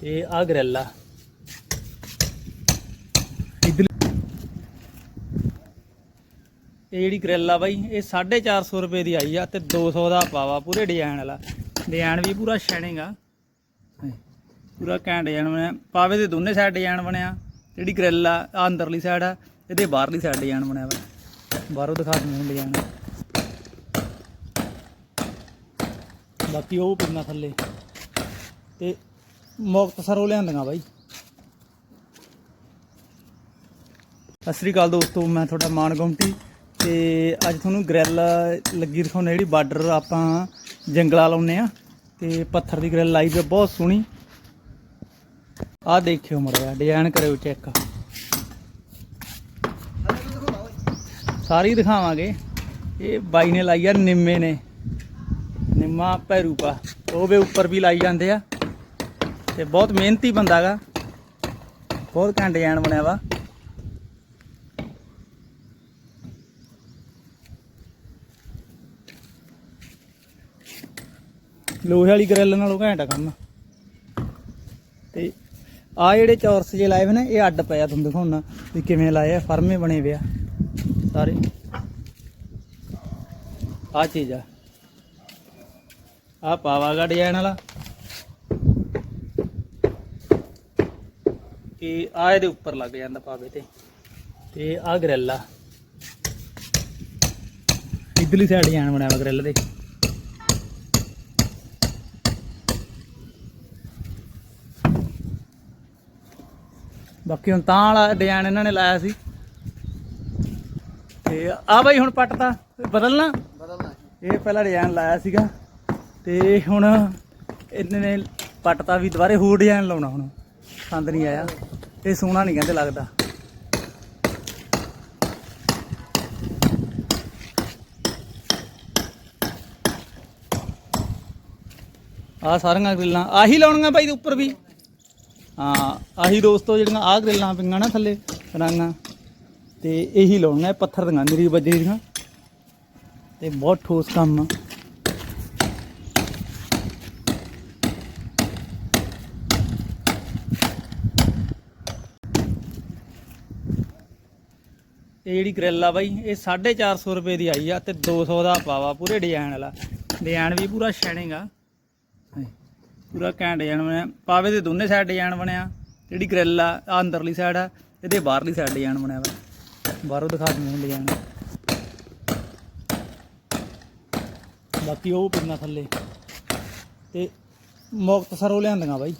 ਤੇ ਆ ਗ੍ਰਿਲ। ਇਹ ਜਿਹੜੀ ਗ੍ਰਿਲ ਬਾਈ, ਇਹ 450 ਰੁਪਏ ਦੀ ਆਈ ਆ ਤੇ 200 ਦਾ ਪਾਵਾ ਪੂਰੇ ਡਿਜ਼ਾਈਨ ਵਾਲਾ। ਡਿਜ਼ਾਈਨ ਵੀ ਪੂਰਾ ਸ਼ਾਈਨਿੰਗ ਆ। ਪੂਰਾ ਘੈਂਟ ਡਿਜ਼ਾਈਨ ਬਣਿਆ। ਪਾਵੇ ਦੇ ਦੋਨੇ ਸਾਈਡ ਡਿਜ਼ਾਈਨ ਬਣਿਆ। ਜਿਹੜੀ ਗ੍ਰਿਲ ਆ ਆਹ ਅੰਦਰਲੀ ਸਾਈਡ ਆ, ਇਹਦੇ ਬਾਹਰਲੀ ਸਾਈਡ ਡਿਜ਼ਾਈਨ ਬਣਿਆ ਵਾ। ਬਾਹਰੋਂ ਦਿਖਾ ਦਿੰਦੇ ਡਿਜ਼ਾਈਨ ਬਾਕੀ ਉਹ ਪਿੰਨਾ ਥੱਲੇ। ਤੇ ਮੁਕਤਸਰੋਂ ਲਿਆਂਦੀਆਂ ਬਾਈ। ਸਤਿ ਸ੍ਰੀ ਅਕਾਲ ਦੋਸਤੋ, ਮੈਂ ਤੁਹਾਡਾ ਮਾਨ ਗੁੰਮਟੀ ਤੇ ਅੱਜ ਤੁਹਾਨੂੰ ਗ੍ਰਿਲ ਲੱਗੀ ਦਿਖਾਉਣਾ ਜਿਹੜੀ ਬਾਰਡਰ ਆਪਾਂ ਜੰਗਲਾ ਲਾਉਨੇ ਆ ਤੇ ਪੱਥਰ ਦੀ ਗ੍ਰਿਲ ਲਾਈ ਵੀ ਬਹੁਤ ਸੋਹਣੀ। ਆਹ ਦੇਖਿਓ ਮੜਿਆ ਡਿਜ਼ਾਈਨ ਕਰਿਓ ਚੈੱਕ ਸਾਰੀ ਦਿਖਾਵਾਂਗੇ। ਇਹ ਬਾਈ ਨੇ ਲਾਈ ਆ, ਨਿੰਮੇ ਨੇ। ਨਿੰਮਾ ਪੈਰੂਪਾ ਉਹ ਵੀ ਉੱਪਰ ਵੀ ਲਾਈ ਜਾਂਦੇ ਆ। ਤੇ ਬਹੁਤ ਮਿਹਨਤੀ ਬੰਦਾ ਗਾ। ਬਹੁਤ ਘੈਂਟ ਡਿਜ਼ਾਈਨ ਬਣਿਆ ਵਾ। ਲੋਹੇ ਵਾਲੀ ਗ੍ਰਿਲ ਨਾਲੋਂ ਘੈਂਟ ਆ ਕੰਮ। ਤੇ ਆ ਜਿਹੜੇ ਚੌਰਸ ਜੇ ਲਾਏ ਵੇ ਨੇ, ਇਹ ਅੱਡ ਪਿਆ ਤੁਹਾਨੂੰ ਦਿਖਾਉਣਾ ਵੀ ਕਿਵੇਂ ਲਾਏ ਆ, ਫਰਮੇ ਬਣੇ ਪਿਆ ਸਾਰੇ। ਆ ਚੀਜ਼ ਆ। ਆ ਪਾਵਾਗਾ ਡਿਜ਼ਾਈਨ ਵਾਲਾ। ਕਿ ਆ ਇਹਦੇ ਉੱਪਰ ਲੱਗ ਜਾਂਦਾ ਪਾਵੇ ਤੇ। ਤੇ ਆ ਗ੍ਰਿਲ ਇਧਰਲੀ ਸਾਈਡ ਡਿਜ਼ਾਈਨ ਬਣਿਆ ਵਾ ਗ੍ਰਿਲ ਦੇ। ਬਾਕੀ ਹੁਣ ਤਾਂ ਵਾਲਾ ਡਿਜ਼ਾਈਨ ਇਹਨਾਂ ਨੇ ਲਾਇਆ ਸੀ। ਤੇ ਆ ਬਾਈ ਹੁਣ ਪੱਟ ਤਾਂ ਬਦਲਣਾ। ਬਦਲਣਾ ਇਹ ਪਹਿਲਾ ਡਿਜ਼ਾਈਨ ਲਾਇਆ ਸੀਗਾ। ਤੇ ਹੁਣ ਇਹਨਾਂ ਨੇ ਪੱਟਤਾ ਵੀ ਦੁਬਾਰੇ ਹੋਰ ਡਿਜ਼ਾਈਨ ਲਾਉਣਾ ਹੁਣ। ਪਸੰਦ ਨਹੀਂ ਆਇਆ। ਇਹ ਸੋਹਣਾ ਨਹੀਂ ਕਹਿੰਦੇ ਲੱਗਦਾ। ਆ ਸਾਰੀਆਂ ਗ੍ਰਿਲਾਂ, ਆਹੀ ਲਾਉਣੀਆਂ ਭਾਈ ਉੱਪਰ ਵੀ। ਹਾਂ, ਆਹੀ ਦੋਸਤੋ ਜਿਹੜੀਆਂ ਆਹ ਗ੍ਰਿਲਾਂ ਪਈਆਂ ਨਾ ਥੱਲੇ, ਰੰਗਾਂ। ਤੇ ਇਹੀ ਲਾਉਣੀਆਂ, ਇਹ ਪੱਥਰ ਦੀਆਂ ਮੇਰੀ ਬਜਰੀ ਦੀਆਂ। ਤੇ ਬਹੁਤ ਠੋਸ ਕੰਮ ਆ। ਇਹ ਜਿਹੜੀ ਗ੍ਰਿਲ ਆ ਬਾਈ, ਇਹ 450 ਰੁਪਏ ਦੀ ਆਈ ਆ ਤੇ 200 ਦਾ ਪਾਵਾ ਪੂਰੇ ਡਿਜ਼ਾਈਨ ਵਾਲਾ। ਡਿਜ਼ਾਈਨ ਵੀ ਪੂਰਾ ਸ਼ਾਈਨਿੰਗ ਆ। ਪੂਰਾ ਘੈਂਟ ਡਿਜ਼ਾਈਨ ਬਣਿਆ। ਪਾਵੇ ਦੇ ਦੋਨੇ ਸਾਈਡ ਡਿਜ਼ਾਈਨ ਬਣਿਆ, ਜਿਹੜੀ ਗ੍ਰਿਲ ਆ ਆਹ ਅੰਦਰਲੀ ਸਾਈਡ ਆ, ਇਹਦੇ ਬਾਹਰਲੀ ਸਾਈਡ ਡਿਜ਼ਾਈਨ ਬਣਿਆ ਵਾ। ਬਾਹਰੋਂ ਦਿਖਾ ਦਿੰਦੇ ਡਿਜ਼ਾਈਨ ਬਾਕੀ ਉਹ ਪਿੰਨਾ ਥੱਲੇ। ਤੇ ਮੁਕਤਸਰੋਂ ਲਿਆਂਦੀਆਂ ਬਾਈ।